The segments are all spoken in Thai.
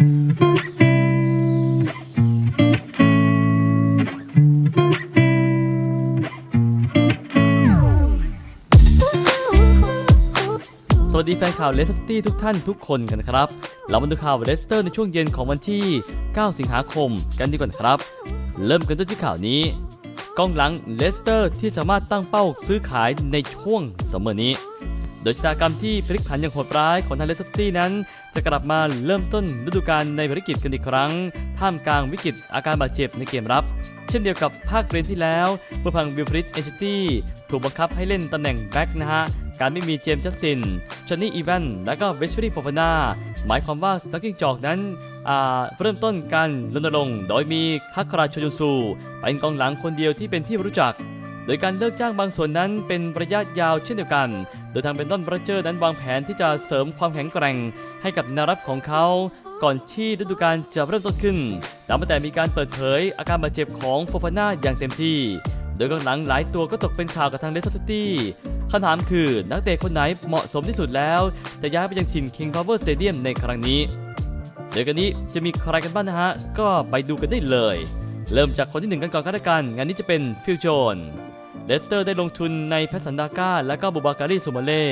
สวัสดีแฟนข่าวเลสเตอร์ตี้ทุกท่านทุกคนกันครับ เรามาดูข่าวเลสเตอร์ในช่วงเย็นของวันที่ 9 สิงหาคมกันดีกว่านครับ เริ่มกันด้วยที่ข่าวนี้ กองหลังเลสเตอร์ที่สามารถตั้งเป้าซื้อขายในช่วงซัมมอร์นี้ โดยชะตากรรมที่พลิกผันอย่างโหดร้ายของทางเลสเตอร์ตี้นั้น จะกลับมาเริ่มต้นฤดูกาลในภารกิจกันอีกครั้ง ท่ามกลางวิกฤตอาการบาดเจ็บในเกมรับ เช่นเดียวกับภาคเรียนที่แล้วเมื่อพังวิลฟริดเอนจิตี้ถูกบังคับให้เล่นตำแหน่งแบ็กนะฮะ การไม่มีเจมส์จัสตินจอนนี่อีแวนและก็เวชฟรีโฟฟานาหมายความว่าสักกิ้งจอกนั้นอ่าเริ่มต้นการรณรงค์โดยมีคักคราโชยุซูเป็นกองหลังคนเดียวที่เป็นที่รู้จัก ดยการเลิกจ้างบางส่วนนั้นเป็นระยะยาวเช่นเดียวกัน โดยทางเบนตันบรเจอร์นั้นวางแผนที่จะเสริมความแข็งแกร่งให้กับนวรับของเขา ก่อนที่ฤดูกาลจะเริ่มต้นขึ้นแต่แต่มีการเปิดเผยอาการบาดเจ็บของโฟฟาน่าอย่างเต็มที่ โดยกองหลังหลายตัวก็ตกเป็นข่าวกับทางเลสเตอร์ซิตี้คำถามคือนักเตะคนไหนเหมาะสมที่สุดแล้ว จะย้ายไปยังถิ่น King Power Stadium ในครั้งนี้เดี๋ยวกันนี้จะมีใครกันบ้างนะฮะ ก็ไปดูกันได้เลย เริ่มจากคนที่หนึ่งกันก่อนก็แล้วกัน งานนี้จะเป็นฟิลโจน เลสเตอร์ได้ลงทุนในแพสันดาก้า และก็บูบาการีซูมาเล่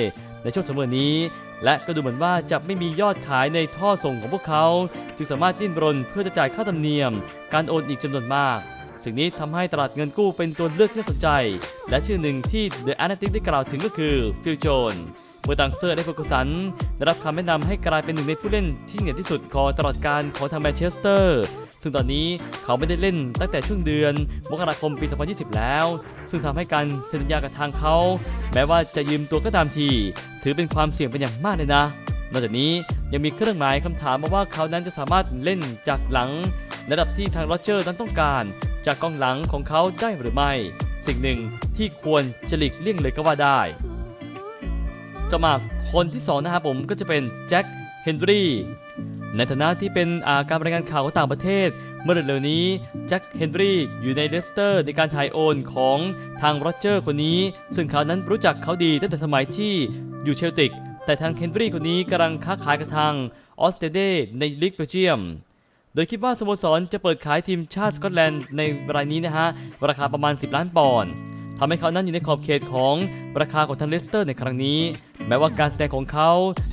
ในช่วงสมอนี้ และก็ดูเหมือนว่าจะไม่มียอดขายในท่อส่งของพวกเขา จึงสามารถดิ้นรนเพื่อจะจ่ายค่าธรรมเนียม การโอนอีกจำนวนมาก สิ่งนี้ทำให้ตลาดเงินกู้เป็นตัวเลือกที่น่าสนใจ และชื่อหนึ่งที่ The Analytics ได้กล่าวถึงก็คือฟิวโจน เมื่อตังเซอร์และเฟอร์กูสันได้รับคำแนะนำให้กลายเป็นหนึ่งในผู้เล่นที่เหนือที่สุดของตลอดการของทางแมนเชสเตอร์ ซึ่งตอนนี้เขาไม่ได้เล่นตั้งแต่ช่วงเดือนมกราคมปี 2020 แล้ว ซึ่งทำให้การเซ็นสัญญากับทางเขา แม้ว่าจะยืมตัวก็ตามที ถือเป็นความเสี่ยงเป็นอย่างมากเลยนะนอกจากนี้ยังมีเครื่องหมายคำถามมาว่าเขานั้นจะสามารถเล่นจากหลังในระดับที่ทางโรเจอร์นั้นต้องการ จากกองหลังของเขาได้หรือไม่ สิ่งหนึ่งที่ควรจะหลีกเลี่ยงเลยก็ว่าได้ จะมาคนที่สองนะครับผมก็จะเป็นแจ็คเฮนรี่ในฐานะที่เป็นาการรายงานข่าวของต่างประเทศ เมื่อเร็วๆนี้แจ็คเฮนรี่อยู่ในเลสเตอร์ในการถ่ายโอนของทางโรเจอร์คนนี้ ซึ่งเขานั้นรู้จักเขาดีตั้งแต่สมัยที่อยู่เชลติก แต่ทางเฮนรี่คนนี้กำลังค้าขายกับทางออสเตรเดในลีกเบลเยียม โดยคิดว่าสโมสรจะเปิดขายทีมชาติสกอตแลนด์ในรายนี้นะฮะ ราคาประมาณ 10 ล้านปอนด์ ทำให้เขานั้นอยู่ในขอบเขตของราคาของทางเลสเตอร์ในครั้งนี้ แม้ว่าการแสดงของเขา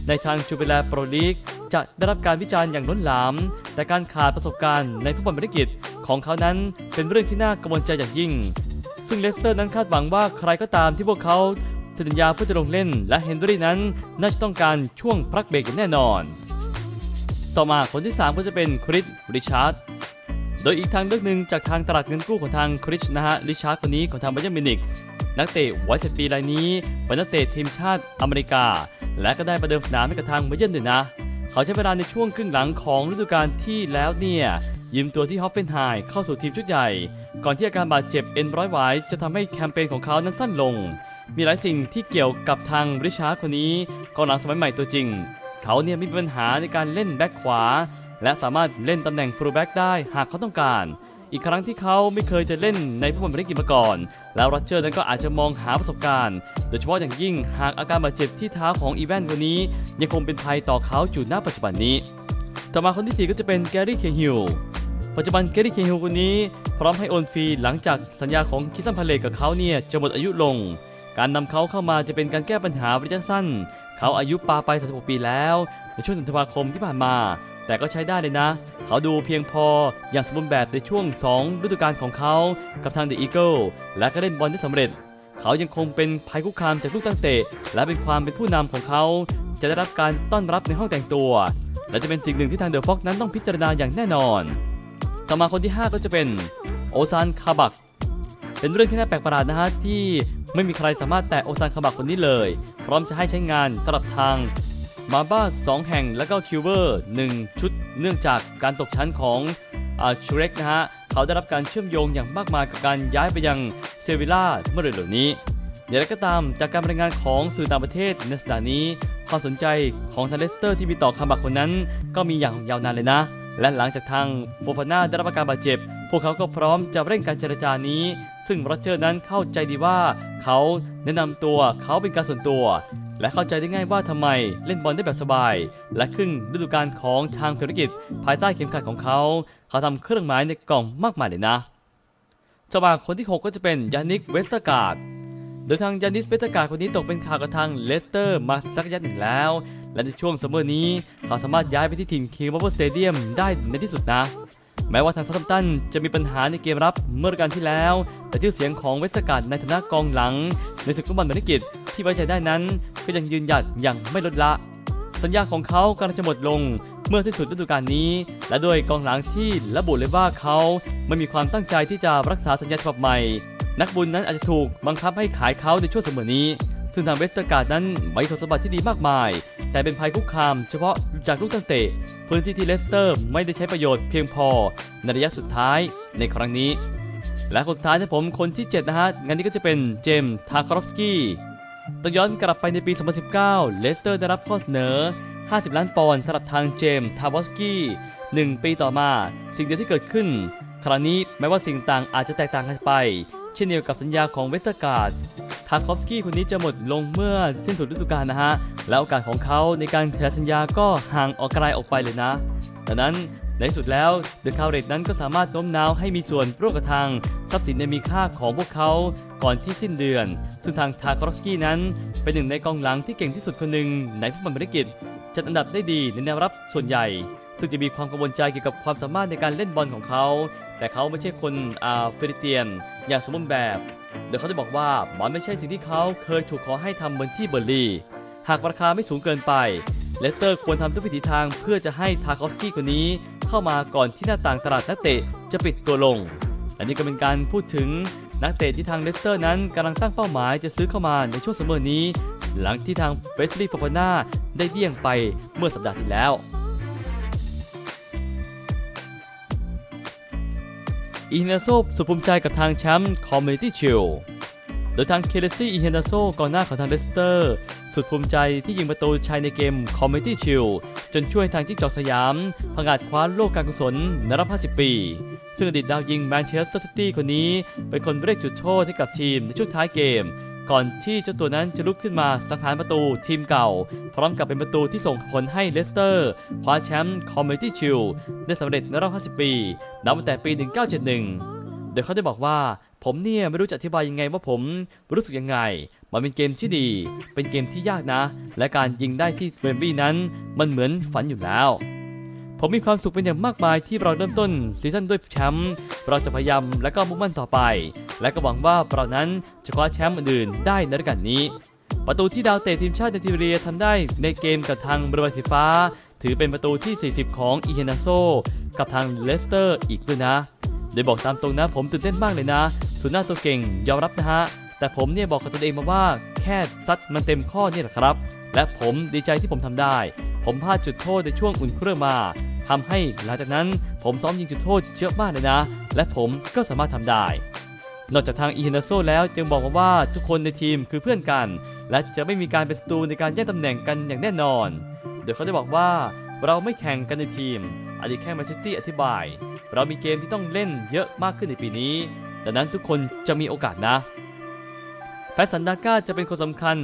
ในทางจูเบลาโปรลีกจะได้รับการวิจารณ์อย่างล้นหลาม แต่การขาดประสบการณ์ในฟุตบอลบริกิจของเขานั้นเป็นเรื่องที่น่ากังวลใจอย่างยิ่ง ซึ่งเลสเตอร์นั้นคาดหวังว่าใครก็ตามที่พวกเขาเซ็นสัญญาเพื่อจะลงเล่น และเฮนรี่นั้นน่าจะต้องการช่วงพักเบรกอย่างแน่นอน ต่อมาคนที่ 3 ก็จะเป็นคริสริชาร์ด โดยอีกทางเลือกหนึ่งจากทางตลาดเงินกู้ของทางคริสนะฮะริชาร์ดคนนี้ของทางบ a ย e r n มินิกนักเตะวัยสิบปีรายนี้เป็นนักเตะทีมชาติอเมริกา และก็ได้ประเดิมสนามให้กับทางบ a ย e r n ด้วยนะ เขาใช้เวลาในช่วงครึ่งหลังของฤดูกาลที่แล้วเนี่ยยืมตัวที่ฮอฟเฟนไฮเข้าสู่ทีมชุดใหญ่ ก่อนที่อาการบาดเจ็บเอ็นร้อยหวายจะทำให้แคมเปญของเขานั้นสั้นลง มีหลายสิ่งที่เกี่ยวกับทางริชาร์ดคนนี้กองหลังสมัยใหม่ตัวจริง เขาเนี่ยไม่มีปัญหาในการเล่นแบ็คขวา และสามารถเล่นตำแหน่งฟูลแบ็กได้หากเขาต้องการ อีกครั้งที่เขาไม่เคยจะเล่นในฟุตบอลเบริกิจมาก่อน แล้วโรเจอร์นั้นก็อาจจะมองหาประสบการณ์ โดยเฉพาะอย่างยิ่งหากอาการบาดเจ็บที่เท้าของอีแวนคนนี้ ยังคงเป็นภัยต่อเขาอยู่ณปัจจุบันนี้ ต่อมาคนที่ 4 ก็จะเป็นแกรี่เคฮิลปัจจุบันแกรี่เคฮิลคนนี้ พร้อมให้โอนฟรีหลังจากสัญญาของคิสซันพาเลกับเขาเนี่ยจะหมดอายุลง การนำเขาเข้ามาจะเป็นการแก้ปัญหาระยะสั้น เขาอายุปาไป 36 ปีแล้วในช่วงธันวาคมที่ผ่านมา แต่ก็ใช้ได้เลยนะ เขาดูเพียงพออย่างสมบูรณ์แบบในช่วง 2 ฤดูกาลของเขากับทางเดอะอีเกิลและก็เล่นบอลได้สำเร็จ เขายังคงเป็นภัยคุกคามจากลูกตั้งเตะ และเป็นความเป็นผู้นำของเขา จะได้รับการต้อนรับในห้องแต่งตัว และจะเป็นสิ่งหนึ่งที่ทางเดอะฟ็อกนั้นต้องพิจารณาอย่างแน่นอน ต่อมาคนที่ 5 ก็จะเป็นโอซานคาบักเป็นเรื่องที่น่าแปลกประหลาดนะฮะที่ไม่มีใครสามารถแตะโอซานคาบักคนนี้เลย พร้อมจะให้ใช้งานสำหรับทาง มาบ้า 2 แห่งและก็คิวเวอร์1ชุดเนื่องจากการตกชั้นของอชูเร็กนะฮะ เขาได้รับการเชื่อมโยงอย่างมากมายกับการย้ายไปยังเซวิล่าเมื่อเร็วๆนี้อย่างไรก็ตามจากการรายงานของสื่อต่างประเทศในสัปดาห์นี้ ความสนใจของทางเลสเตอร์ที่มีต่อคาบักคนนั้น ก็มีอย่างยาวนานเลยนะ และหลังจากทางโฟฟาน่าได้รับการบาดเจ็บ พวกเขาก็พร้อมจะเร่งการเจรจานี้ ซึ่งโรเจอร์นั้นเข้าใจดีว่า เขาแนะนำตัวเขาเป็นการส่วนตัว และเข้าใจได้ง่ายว่าทำไมเล่นบอลได้แบบสบาย และครึ่งฤดูกาลของทางธุรกิจ ภายใต้เข็มขัดของเขา เขาทำเครื่องหมายในกล่องมากมายเลยนะต่อมาคนที่ 6 ก็จะเป็นยานิกเวสต์การ์ดโดยทางยานิสเวสต์การ์ดคนนี้ตกเป็นข่าวกับทางเลสเตอร์มาสักระยะหนึ่งแล้ว และในช่วงซัมเมอร์นี้เขาสามารถย้ายไปที่ถิ่นคิงบับเบิลสเตเดียมได้ในที่สุดนะ แม้ว่าทางซัตตัมตันจะมีปัญหาในเกมรับเมื่อกาลที่แล้ว แต่ชื่อเสียงของเวสต์การ์ดในฐานะกองหลัง ในศึกฟุตบอลบรรณกิจที่ไว้ใจได้นั้น ก็ยังยืนหยัดอย่างไม่ลดละ สัญญาของเขากำลังจะหมดลงเมื่อสิ้นสุดฤดูกาลนี้ และด้วยกองหลังที่ระบุเลยว่าเขาไม่มีความตั้งใจที่จะรักษาสัญญาฉบับใหม่ นักบุญนั้นอาจจะถูกบังคับให้ขายเขาในช่วงเสมอนี้ ซึ่งทางเวสต์การ์ดนั้นมีคุณสมบัติที่ดีมากมาย แต่เป็นภัยคุกคามเฉพาะจากลูกตั้งเตะ พื้นที่ที่เลสเตอร์ไม่ได้ใช้ประโยชน์เพียงพอในระยะสุดท้ายในครั้งนี้ และคนสุดท้ายนะผมคนที่ 7 นะฮะงานนี้ก็จะเป็นเจมส์ทาคารอฟสกี้ต้องย้อนกลับไปในปี 2019 เลสเตอร์ได้รับข้อเสนอ 50 ล้านปอนด์สำหรับทางเจมส์ทาวอสกี้หนึ่งปีต่อมา สิ่งเดียวที่เกิดขึ้น คราวนี้แม้ว่าสิ่งต่างอาจจะแตกต่างกันไป เช่นเดียวกับสัญญาของเวสต์การ์ดทาคอฟสกี้คนนี้จะหมดลงเมื่อสิ้นสุดฤดูกาลนะฮะ และโอกาสของเขาในการขยายสัญญาก็ห่างออกไกลออกไปเลยนะ ดังนั้นในที่สุดแล้วเดอะคาร์เรตนั้นก็สามารถโน้มน้าวให้มีส่วนร่วมกับทางทรัพย์สินในมีค่าของพวกเขาก่อนที่สิ้นเดือน ซึ่งทางทาคอฟสกี้นั้น เป็นหนึ่งในกองหลังที่เก่งที่สุดคนหนึ่งในฟุตบอลบริกิจจัดอันดับได้ดีในแนวรับส่วนใหญ่ ซึ่งจะมีความกังวลใจเกี่ยวกับความสามารถในการเล่นบอลของเขา แต่เขาไม่ใช่คนอาฟิลิเตียน อย่างสมบูรณ์แบบ โดยเขาได้บอกว่ามันไม่ใช่สิ่งที่เขาเคยถูกขอให้ทำเหมือนที่เบอร์ลีหากราคาไม่สูงเกินไป เลสเตอร์ควรทำทุกวิถีทางเพื่อจะให้ทาคอฟสกี้คนนี้เข้ามาก่อนที่หน้าต่างตลาดนักเตะจะปิดตัวลง อันนี้ก็เป็นการพูดถึงนักเตะที่ทางเลสเตอร์นั้นกำลังตั้งเป้าหมายจะซื้อเข้ามาในช่วงซัมเมอร์นี้ หลังที่ทางเวสลีย์ฟอฟาน่าได้เดี่ยงไปเมื่อสัปดาห์ที่แล้ว อิเฮนโซสุดภูมิใจกับทางแชมป์คอมมูนิตี้ชิลโดยทางเคเลซี่อิเฮนโซกองหน้าของทางเลสเตอร์ สุดภูมิใจที่ยิงประตูชัยในเกมคอมมูนิตี้ชิลจนช่วยทางจิ้งจอกสยามผงาดคว้าโลกการกุศลในรอบ 50 ปี ซึ่งอดีตดาวยิงแมนเชสเตอร์ซิตี้คนนี้ เป็นคนเรียกจุดโทษให้กับทีมในช่วงท้ายเกม ก่อนที่เจ้าตัวนั้นจะลุกขึ้นมาสังหารประตูทีมเก่า พร้อมกับเป็นประตูที่ส่งผลให้เลสเตอร์คว้าแชมป์คอมมูนิตี้ชิลได้สำเร็จในรอบ 50 ปีนับตั้งแต่ปี 1971 โดยเขาได้บอกว่าผมเนี่ยไม่รู้จะอธิบายยังไงว่าผมรู้สึกยังไง มันเป็นเกมที่ดี เป็นเกมที่ยากนะ และการยิงได้ที่เวมบลีย์นั้น มันเหมือนฝันอยู่แล้ว ผมมีความสุขเป็นอย่างมากมายที่เราเริ่มต้นซีซั่นด้วยแชมป์ เราจะพยายามและก็มุ่งมั่นต่อไป และก็หวังว่าเรานั้นจะคว้าแชมป์อื่นได้ในฤดูกาลนี้ ประตูที่ดาวเตะทีมชาติไนจีเรียทำได้ในเกมกับทางบริวารสีฟ้า ถือเป็นประตูที่ 40 ของอีเฮนาโซกับทางเลสเตอร์อีกด้วยนะ โดยบอกตามตรงนะผมตื่นเต้นมากเลยนะสุดหน้าตัวเก่งยอมรับนะฮะแต่ผมเนี่ยบอกกับตนเองมาว่าแค่ซัดมันเต็มข้อนี่แหละครับ และผมดีใจที่ผมทำได้ ผมพลาดจุดโทษในช่วงอุ่นเครื่องมาทำให้หลังจากนั้นผมซ้อมยิงจุดโทษเยอะมากเลยนะ และผมก็สามารถทำได้ นอกจากทางอีเฮนาโซแล้วยังบอกมาว่าทุกคนในทีมคือเพื่อนกัน และจะไม่มีการเป็นศัตรูในการแย่งตำแหน่งกันอย่างแน่นอน โดยเขาได้บอกว่าเราไม่แข่งกันในทีมอดีตแค่แมนซิตี้อธิบาย เรามีเกมที่ต้องเล่นเยอะมากขึ้นในปีนี้ ดังนั้นทุกคนจะมีโอกาสนะแพทสันดาก้าจะเป็นคนสำคัญ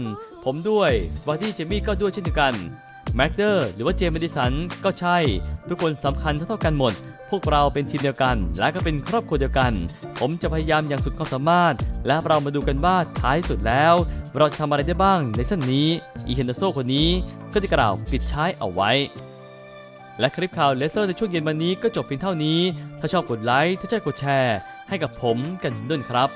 ผมด้วยวาร์ดี้เจมี่ก็ด้วยเช่นเดียวกัน แม็กเดอร์หรือว่าเจมส์ดิสันก็ใช่ ทุกคนสำคัญเท่าๆกันหมด พวกเราเป็นทีมเดียวกัน และก็เป็นครอบครัวเดียวกัน ผมจะพยายามอย่างสุดความสามารถ และเรามาดูกันว่าท้ายสุดแล้ว เราจะทำอะไรได้บ้างในสั้นนี้อีเฮนเดโซคนนี้ก็ได้กล่าวปิดท้ายเอาไว้ และคลิปข่าวเลเซอร์ในช่วงเย็นวันนี้ก็จบเพียงเท่านี้ ถ้าชอบกดไลค์ถ้าใช่กดแชร์ ให้กับผมกันด้วยครับ